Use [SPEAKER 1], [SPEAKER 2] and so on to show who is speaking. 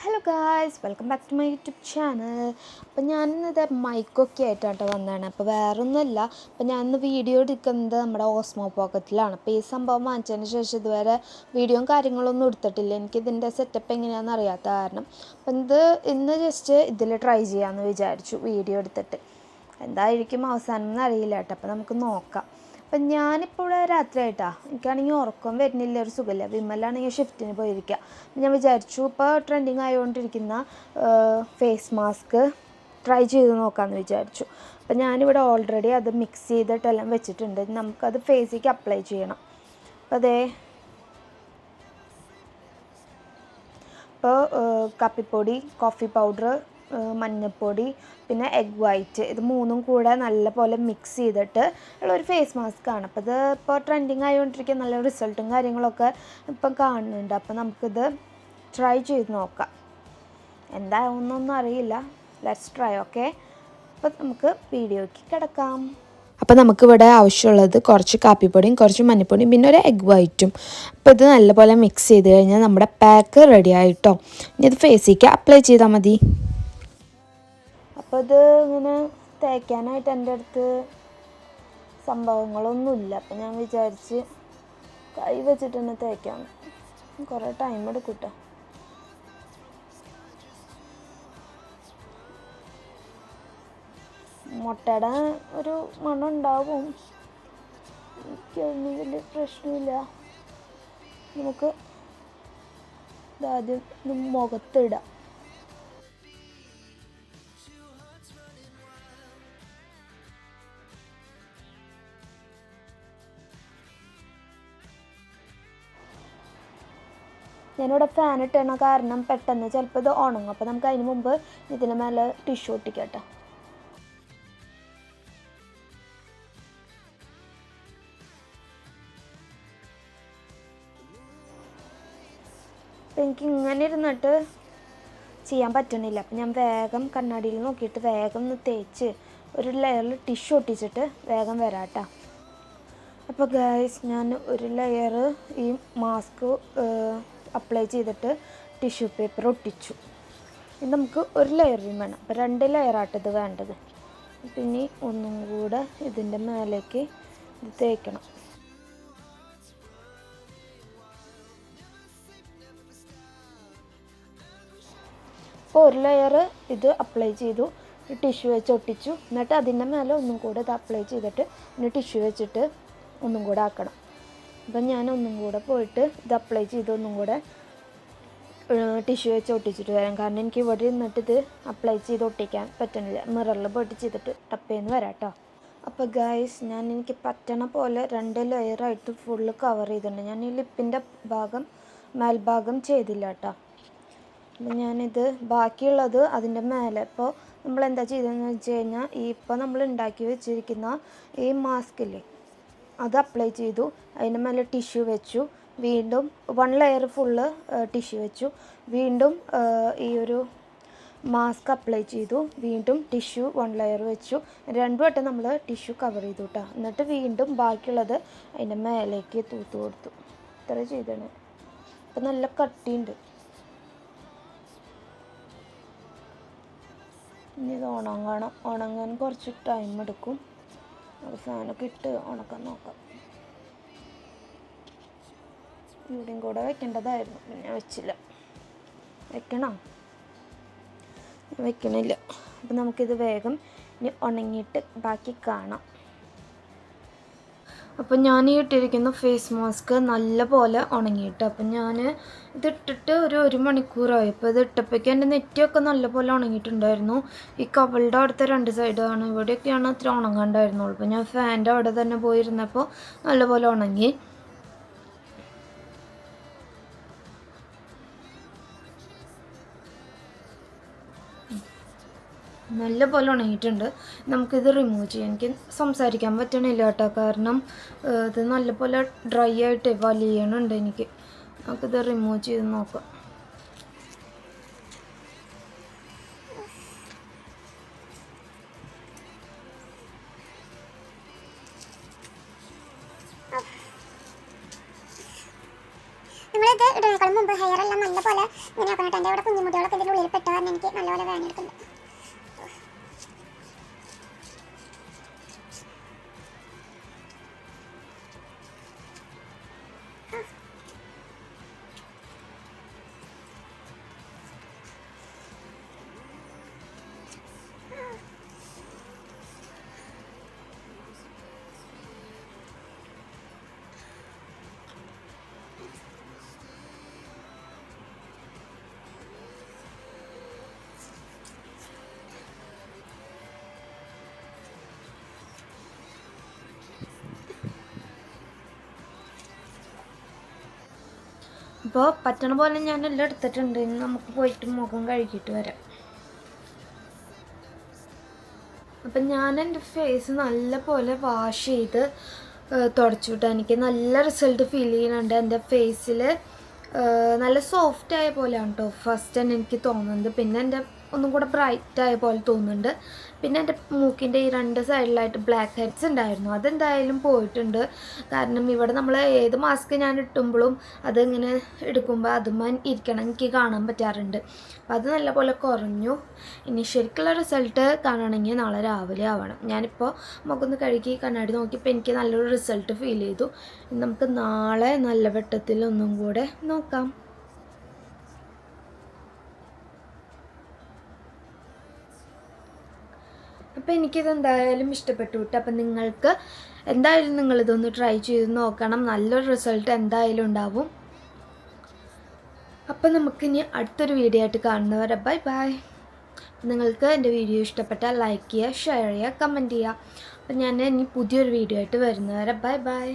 [SPEAKER 1] Hello guys welcome back to my YouTube channel അപ്പം ഞാനിന്നത് മൈക്കൊക്കെ ആയിട്ടാണ് വന്നതാണ്. അപ്പോൾ വേറൊന്നുമല്ല അപ്പം ഞാനിന്ന് വീഡിയോ എടുക്കുന്നത് നമ്മുടെ ഓസ്മോ പോക്കറ്റിലാണ് അപ്പോൾ ഈ സംഭവം വാങ്ങിച്ചതിന് ശേഷം ഇതുവരെ വീഡിയോയും കാര്യങ്ങളൊന്നും എടുത്തിട്ടില്ല. എനിക്ക് ഇതിന്റെ സെറ്റപ്പ് എങ്ങനെയാണെന്ന് അറിയാത്ത കാരണം. അപ്പം ഇത് ഇന്ന് ജസ്റ്റ് ഇതിൽ ട്രൈ ചെയ്യാമെന്ന് വിചാരിച്ചു വീഡിയോ എടുത്തിട്ട്. എന്തായിരിക്കും അവസാനം എന്നറിയില്ല കേട്ടോ. അപ്പോൾ നമുക്ക് നോക്കാം. അപ്പം ഞാനിപ്പോൾ ഇവിടെ രാത്രിയായിട്ടാ. എനിക്കാണെങ്കിൽ ഉറക്കം വരുന്നില്ല ഒരു സുഖമില്ല. വിമലാണെങ്കിൽ ഷിഫ്റ്റിന് പോയിരിക്കുക. ഞാൻ വിചാരിച്ചു ഇപ്പോൾ ട്രെൻഡിങ് ആയിക്കൊണ്ടിരിക്കുന്ന ഫേസ് മാസ്ക് ട്രൈ ചെയ്ത് നോക്കാമെന്ന് വിചാരിച്ചു. അപ്പം ഞാനിവിടെ ഓൾറെഡി അത് മിക്സ് ചെയ്തിട്ടെല്ലാം വെച്ചിട്ടുണ്ട്. നമുക്കത് ഫേസിലേക്ക് അപ്ലൈ ചെയ്യണം. അപ്പോൾ അതേ ഇപ്പോൾ കപ്പിപ്പൊടി കോഫി പൗഡർ മഞ്ഞൾപ്പൊടി പിന്നെ എഗ് വൈറ്റ് ഇത് മൂന്നും കൂടെ നല്ലപോലെ മിക്സ് ചെയ്തിട്ട് ഉള്ളൊരു ഫേസ് മാസ്ക് ആണ്. അപ്പോൾ ഇത് ഇപ്പോൾ ട്രെൻഡിങ് ആയിക്കൊണ്ടിരിക്കുക നല്ല റിസൾട്ടും കാര്യങ്ങളൊക്കെ ഇപ്പം കാണുന്നുണ്ട്. അപ്പോൾ നമുക്കിത് ട്രൈ ചെയ്ത് നോക്കാം. എന്താവുന്നൊന്നും അറിയില്ല. ലെറ്റ്സ് ട്രൈ ഓക്കെ അപ്പോൾ നമുക്ക് വീഡിയോയ്ക്ക് കിടക്കാം. അപ്പോൾ നമുക്കിവിടെ ആവശ്യമുള്ളത് കുറച്ച് കാപ്പിപ്പൊടിയും കുറച്ച് മഞ്ഞപ്പൊടിയും പിന്നെ ഒരു എഗ് വൈറ്റും അപ്പോൾ ഇത് നല്ലപോലെ മിക്സ് ചെയ്ത് കഴിഞ്ഞാൽ നമ്മുടെ പാക്ക് റെഡി ആയിട്ടോ. ഇനി ഇത് ഫേസിലേക്ക് അപ്ലൈ ചെയ്താൽ മതി. അപ്പോൾ ഇത് ഇങ്ങനെ തേക്കാനായിട്ട് എന്റെ അടുത്ത് സംഭവങ്ങളൊന്നുമില്ല. അപ്പം ഞാൻ വിചാരിച്ച് കൈ വെച്ചിട്ട് തന്നെ തേക്കാം. കുറേ ടൈം എടുക്കും മുട്ടയുടെ ഒരു മണം ഉണ്ടാവും. എനിക്കൊന്നും വലിയ പ്രശ്നമില്ല. നമുക്ക് ഇതാദ്യം ഇത് മുഖത്തിടാം. ഞാനിവിടെ ഫാൻ ഇട്ടണ കാരണം പെട്ടെന്ന് ചിലപ്പോൾ ഇത് ഉണങ്ങും. അപ്പോൾ നമുക്ക് അതിന് മുമ്പ് ഇതിന് മേലെ ടിഷ്യൂ ഒട്ടിക്കട്ടെ. എനിക്ക് ഇങ്ങനെ ഇരുന്നിട്ട് ചെയ്യാൻ പറ്റുന്നില്ല. അപ്പം ഞാൻ വേഗം കണ്ണാടിയിൽ നോക്കിയിട്ട് വേഗം ഒന്ന് തേച്ച് ഒരു ലെയറിൽ ടിഷ്യൂ ഒട്ടിച്ചിട്ട് വേഗം വരാട്ടോ. അപ്പോൾ ഗൈസ് ഞാൻ ഒരു ലെയർ ഈ മാസ്ക് അപ്ലൈ ചെയ്തിട്ട് ടിഷ്യൂ പേപ്പർ ഒട്ടിച്ചു. ഇത് നമുക്ക് ഒരു ലെയറും വേണം. അപ്പോൾ രണ്ട് ലെയറായിട്ട് ഇത് വേണ്ടത്. പിന്നെ ഒന്നും കൂടെ ഇതിന്റെ മേലേക്ക് ഇത് തേക്കണം. അപ്പോൾ ഒരു ലെയർ ഇത് അപ്ലൈ ചെയ്തു. ടിഷ്യൂ വെച്ച് ഒട്ടിച്ചു. എന്നിട്ട് അതിന്റെ മേലെ ഒന്നും കൂടെ ഇത് അപ്ലൈ ചെയ്തിട്ട് പിന്നെ ടിഷ്യൂ വെച്ചിട്ട് ഒന്നും കൂടെ ആക്കണം. അപ്പം ഞാൻ ഒന്നും കൂടെ പോയിട്ട് ഇത് അപ്ലൈ ചെയ്ത് ഒന്നും കൂടെ ടിഷ്യൂ വെച്ച് ഒട്ടിച്ചിട്ട് വരാം. കാരണം എനിക്ക് ഇവിടെ ഇരുന്നിട്ട് ഇത് അപ്ലൈ ചെയ്ത് ഒട്ടിക്കാൻ പറ്റണില്ല. മിററിൽ പോയിട്ട് ചെയ്തിട്ട് ടപ്പ് വരാം കേട്ടോ അപ്പോൾ ഗൈസ് ഞാൻ എനിക്ക് പറ്റണ പോലെ രണ്ട് ലെയറായിട്ട് ഫുള്ള് കവർ ചെയ്തിട്ടുണ്ട്. ഞാൻ ഈ ലിപ്പിന്റെ ഭാഗം മേൽഭാഗം ചെയ്തില്ല കേട്ടോ അപ്പം ഞാനിത് ബാക്കിയുള്ളത് അതിന്റെ മേലെ. ഇപ്പോൾ നമ്മൾ എന്താ ചെയ്തതെന്ന് വെച്ച് കഴിഞ്ഞാൽ ഈ ഇപ്പോൾ നമ്മൾ ഉണ്ടാക്കി വെച്ചിരിക്കുന്ന ഈ മാസ്കില്ലേ അത് അപ്ലൈ ചെയ്തു. അതിന് മേലെ ടിഷ്യൂ വെച്ചു. വീണ്ടും വൺ ലെയർ ഫുള്ള് ടിഷ്യൂ വെച്ചു. വീണ്ടും ഈ ഒരു മാസ്ക് അപ്ലൈ ചെയ്തു. വീണ്ടും ടിഷ്യൂ വൺ ലെയർ വെച്ചു. രണ്ടു വട്ടം നമ്മൾ ടിഷ്യൂ കവർ ചെയ്തു കേട്ടോ എന്നിട്ട് വീണ്ടും ബാക്കിയുള്ളത് അതിന്റെ മേലേക്ക് തൂത്ത് കൊടുത്തു. ഇത്ര ചെയ്താണ് അപ്പം നല്ല കട്ടിയുണ്ട്. ഇനി ഇത് ഉണങ്ങണം. ഉണങ്ങാൻ കുറച്ച് ടൈം എടുക്കും. ഫാനൊക്കെ ഇട്ട് ഉണക്കാൻ നോക്കാം. ഇവിടെയും കൂടെ വെക്കേണ്ടതായിരുന്നു. പിന്നെ വെച്ചില്ല. വെക്കണം? വെക്കണില്ല. അപ്പം നമുക്കിത് വേഗം ഇനി ഉണങ്ങിയിട്ട് ബാക്കി കാണാം. അപ്പം ഞാൻ ഈ ഇട്ടിരിക്കുന്ന ഫേസ് മാസ്ക് നല്ല പോലെ ഉണങ്ങിയിട്ട് അപ്പം ഞാൻ ഇതിട്ടിട്ട് ഒരു ഒരു മണിക്കൂറായി. അപ്പോൾ ഇത് ഇട്ടപ്പോഴേക്കും എന്റെ നെറ്റിയൊക്കെ നല്ല പോലെ ഉണങ്ങിയിട്ടുണ്ടായിരുന്നു. ഈ കവളുടെ അടുത്ത രണ്ട് സൈഡാണ്. ഇവിടെയൊക്കെയാണ് അത്ര ഉണങ്ങാണ്ടായിരുന്നുള്ളൂ. അപ്പോൾ ഞാൻ ഫാന്റെ അവിടെ തന്നെ പോയിരുന്നപ്പോൾ നല്ല പോലെ ഉണങ്ങി. നല്ല പോലെ ഉണങ്ങിയിട്ടുണ്ട് നമുക്കിത് റിമൂവ് ചെയ്യാം. എനിക്ക് സംസാരിക്കാൻ പറ്റണില്ല കേട്ടോ. കാരണം ഇത് നല്ല പോലെ ഡ്രൈ ആയിട്ട് വലിയണുണ്ട് എനിക്ക്. നമുക്കിത് റിമൂവ് ചെയ്ത് നോക്കാം.
[SPEAKER 2] ഇടുന്നതിനേക്കാളും മുമ്പ് ഹെയർ എല്ലാം നല്ലപോലെ ഇങ്ങനെ നോക്കണം കേട്ടോ. എന്റെ അവിടെ കുഞ്ഞുമുട്ടികളൊക്കെ ഇതിന്റെ ഉള്ളിൽ പെട്ടാൽ എനിക്ക് നല്ലപോലെ വേദന
[SPEAKER 1] അപ്പോൾ പറ്റണ പോലെ ഞാൻ എല്ലാം എടുത്തിട്ടുണ്ട്. ഇനി നമുക്ക് പോയിട്ട് മുഖം കഴുകിയിട്ട് വരാം. അപ്പം ഞാൻ എന്റെ ഫേസ് നല്ല പോലെ വാഷ് ചെയ്ത് തുടച്ചു വിട്ടു. എനിക്ക് നല്ല റിസൾട്ട് ഫീൽ ചെയ്യുന്നുണ്ട്. എന്റെ ഫേസിൽ നല്ല സോഫ്റ്റ് ആയ പോലെയാണ് കേട്ടോ ഫസ്റ്റ് തന്നെ എനിക്ക് തോന്നുന്നത്. പിന്നെ എന്റെ ഒന്നും കൂടെ ആയ പോലെ തോന്നുന്നുണ്ട്. പിന്നെ എന്റെ മൂക്കിന്റെ ഈ രണ്ട് സൈഡിലായിട്ട് ബ്ലാക്ക് ഹെഡ്സ് ഉണ്ടായിരുന്നു. അതെന്തായാലും പോയിട്ടുണ്ട്. കാരണം ഇവിടെ നമ്മൾ ഏത് മാസ്ക് ഞാൻ ഇട്ടുമ്പോഴും അതിങ്ങനെ എടുക്കുമ്പോൾ അതുമാൻ ഇരിക്കണം. എനിക്ക് കാണാൻ പറ്റാറുണ്ട്. അപ്പം അത് നല്ലപോലെ കുറഞ്ഞു. ഇനി ശരിക്കുള്ള റിസൾട്ട് കാണണമെങ്കിൽ നാളെ രാവിലെ ആവണം. ഞാനിപ്പോൾ മുഖമൊന്ന് കഴുകി കണ്ണാടി നോക്കിയപ്പോൾ എനിക്ക് നല്ലൊരു റിസൾട്ട് ഫീൽ ചെയ്തു. നമുക്ക് നാളെ നല്ല വെട്ടത്തിൽ ഒന്നും കൂടെ നോക്കാം. അപ്പോൾ എനിക്കിത് എന്തായാലും ഇഷ്ടപ്പെട്ടു കേട്ടോ അപ്പം നിങ്ങൾക്ക് എന്തായാലും നിങ്ങളിതൊന്ന് ട്രൈ ചെയ്ത് നോക്കണം. നല്ലൊരു റിസൾട്ട് എന്തായാലും ഉണ്ടാവും. അപ്പം നമുക്കിനി അടുത്തൊരു വീഡിയോ ആയിട്ട് കാണുന്നവരെ ബൈ ബൈ നിങ്ങൾക്ക് എന്റെ വീഡിയോ ഇഷ്ടപ്പെട്ടാൽ ലൈക്ക് ചെയ്യുക ഷെയർ ചെയ്യുക കമന്റ് ചെയ്യുക. അപ്പം ഞാൻ ഇനി പുതിയൊരു വീഡിയോ ആയിട്ട് വരുന്നവരെ ബൈ ബൈ